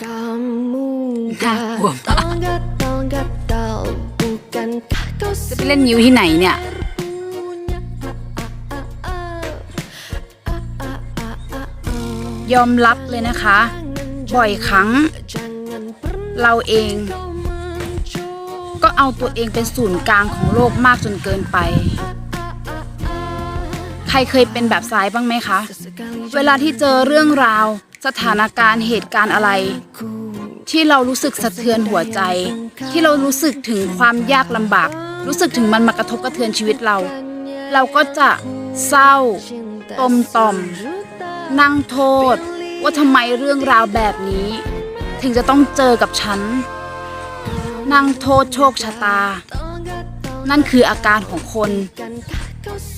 Kamu Dah, gua gatal gatal gatal Bukankah kau จะไปเล่นนิ้วที่ไหนเนี่ย ยอมรับเลยนะคะ บ่อยครั้ง เราเอง ก็เอาตัวเองเป็นศูนย์กลางของโลกมากจนเกินไป ใครเคยเป็นแบบซ้ายบ้างไหมคะ เวลาที่เจอเรื่องราว สถานการณ์เหตุการณ์อะไร ที่เรารู้สึกสะเทือนหัวใจ ที่เรารู้สึกถึงความยากลำบาก รู้สึกถึงมันมากระทบกระเทือนชีวิตเรา เราก็จะเศร้าตมต่อม นั่งโทษ ว่าทำไมเรื่องราวแบบนี้ ถึงจะต้องเจอกับฉัน นั่งโทษโชคชะตา นั่นคืออาการของคน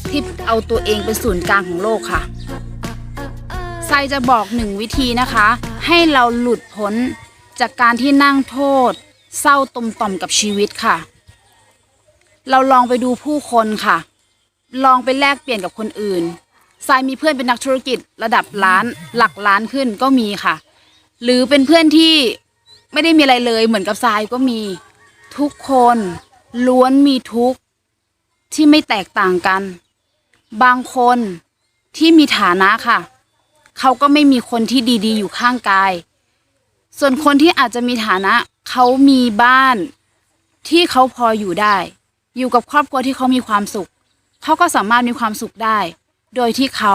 ที่เอาตัวเองเป็นศูนย์กลางของโลกค่ะ ซจะบอกหนึ่งวิธีนะคะ ให้เราหลุดพ้นจากการที่นั่งโทษ เศร้าตมต่อมกับชีวิตค่ะ เราลองไปดูผู้คนค่ะ ลองไปแลกเปลี่ยนกับคนอื่นทรายมีเพื่อนเป็นนักธุรกิจระดับล้านหลักล้านขึ้นก็มีค่ะ หรือเป็นเพื่อนที่ไม่ได้มีอะไรเลยเหมือนกับทรายก็มีทุกคนล้วนมีทุกข์ที่ไม่แตกต่างกัน บางคนที่มีฐานะค่ะ เขาก็ไม่มีคนที่ดีๆ อยู่ข้างกาย ส่วนคนที่อาจจะมีฐานะ เขามีบ้านที่เขาพออยู่ได้ อยู่กับครอบครัวที่เขามีความสุข เขาก็สามารถมีความสุขได้ โดยที่เขา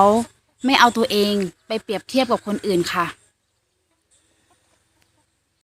ไม่เอาตัวเองไปเปรียบเทียบกับคนอื่นค่ะ